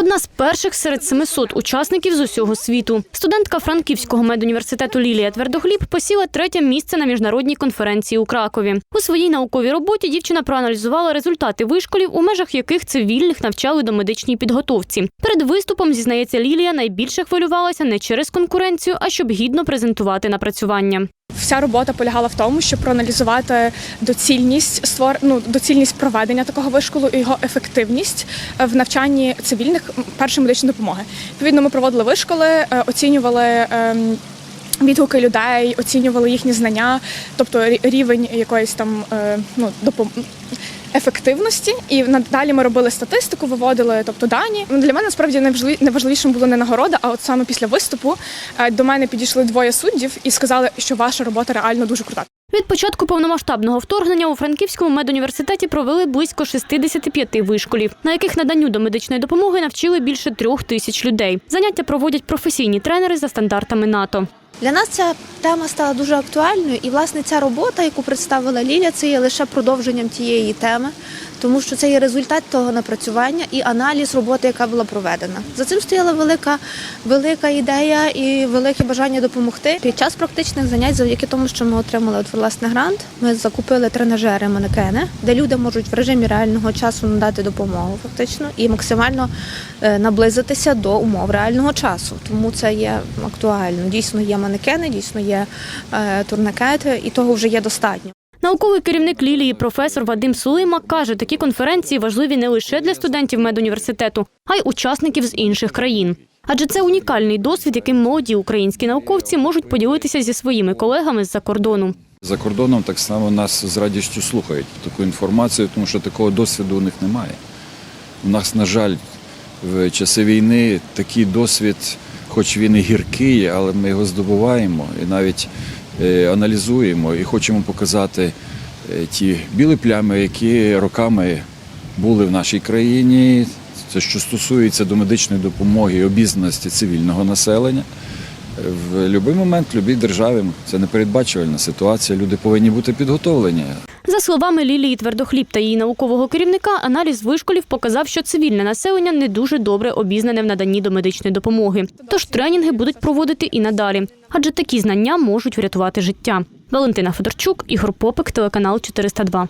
Одна з перших серед 700 учасників з усього світу. Студентка Франківського медуніверситету Лілія Твердохліб посіла третє місце на міжнародній конференції у Кракові. У своїй науковій роботі дівчина проаналізувала результати вишколів, у межах яких цивільних навчали до медичній підготовці. Перед виступом, зізнається Лілія, найбільше хвилювалася не через конкуренцію, а щоб гідно презентувати напрацювання. Вся робота полягала в тому, щоб проаналізувати доцільність створ... ну, доцільність проведення такого вишколу і його ефективність е, в навчанні цивільних першої медичної допомоги. Відповідно, ми проводили вишколи, е, оцінювали. ем, Відгуки людей оцінювали їхні знання, тобто рівень якоїсь там е, ну допом... ефективності. І надалі ми робили статистику, виводили тобто дані. Ну, Для мене насправді найважливі- найважливішим було не нагорода, а от саме після виступу е, до мене підійшли двоє суддів і сказали, що ваша робота реально дуже крута. Від початку повномасштабного вторгнення у Франківському медуніверситеті провели близько 65 вишколів, на яких наданню до медичної допомоги навчили більше трьох тисяч людей. Заняття проводять професійні тренери за стандартами НАТО. Для нас ця тема стала дуже актуальною, і власне ця робота, яку представила Ліля, це є лише продовженням тієї теми, тому що це є результат того напрацювання і аналіз роботи, яка була проведена. За цим стояла велика, велика ідея і велике бажання допомогти. Під час практичних занять, завдяки тому, що ми отримали от власне грант, ми закупили тренажери манекени, де люди можуть в режимі реального часу надати допомогу, фактично, і максимально е, наблизитися до умов реального часу. Тому це є актуально. Дійсно є манекени, дійсно є е, турникети, і того вже є достатньо. Науковий керівник Лілії, професор Вадим Сулима, каже, такі конференції важливі не лише для студентів медуніверситету, а й учасників з інших країн. Адже це унікальний досвід, яким молоді українські науковці можуть поділитися зі своїми колегами з-за кордону. За кордоном так само нас з радістю слухають таку інформацію, тому що такого досвіду у них немає. У нас, на жаль, в часи війни такий досвід, хоч він і гіркий, але ми його здобуваємо і навіть аналізуємо і хочемо показати е, ті білі плями, які роками були в нашій країні. Це що стосується до медичної допомоги і обізнаності цивільного населення. В будь-який момент, в будь-якій державі це непередбачувальна ситуація. Люди повинні бути підготовлені. За словами Лілії Твердохліб та її наукового керівника, аналіз вишколів показав, що цивільне населення не дуже добре обізнане в наданні до медичної допомоги. Тож тренінги будуть проводити і надалі, адже такі знання можуть врятувати життя. Валентина Федорчук, Ігор Попик, телеканал 402.